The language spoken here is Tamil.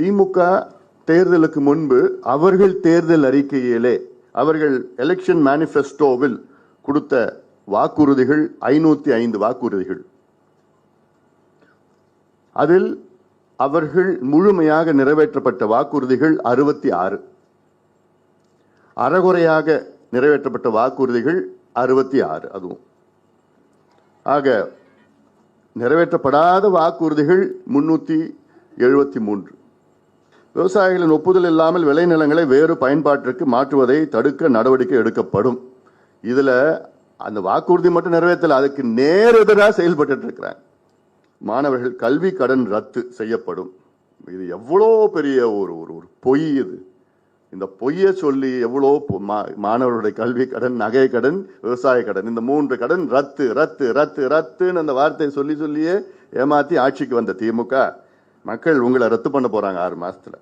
திமுக தேர்தலுக்கு முன்பு அவர்கள் தேர்தல் அறிக்கையிலே அவர்கள் எலெக்ஷன் மேனிஃபெஸ்டோவில் கொடுத்த வாக்குறுதிகள் ஐநூத்தி ஐந்து வாக்குறுதிகள். அதில் அவர்கள் முழுமையாக நிறைவேற்றப்பட்ட வாக்குறுதிகள் அறுபத்தி ஆறு. அறகுறையாக நிறைவேற்றப்பட்ட வாக்குறுதிகள் அறுபத்தி ஆறு அதுவும். ஆக நிறைவேற்றப்படாத வாக்குறுதிகள் முன்னூத்தி எழுபத்தி மூன்று. விவசாயிகளின் ஒப்புதல் இல்லாமல் விளைநிலங்களை வேறு பயன்பாட்டிற்கு மாற்றுவதை தடுக்க நடவடிக்கை எடுக்கப்படும். இதுல அந்த வாக்குறுதி மட்டும் நிறைவேற்றல அதுக்கு நேர் எதிராக செயல்பட்டு இருக்கிறாங்க. மாணவர்கள் கல்வி கடன் ரத்து செய்யப்படும். இது எவ்வளோ பெரிய ஒரு ஒரு ஒரு பொய் இது. இந்த பொய்யை சொல்லி எவ்வளோ பொ- மா- மாணவர்களுடைய கல்வி கடன் நகை கடன் விவசாய கடன் இந்த மூன்று கடன் ரத்து ரத்து ரத்து ரத்துன்னு அந்த வார்த்தையை சொல்லி சொல்லியே ஏமாத்தி ஆட்சிக்கு வந்த திமுக. மக்கள் உங்களை ரத்து பண்ண போறாங்க ஆறு மாசத்துல.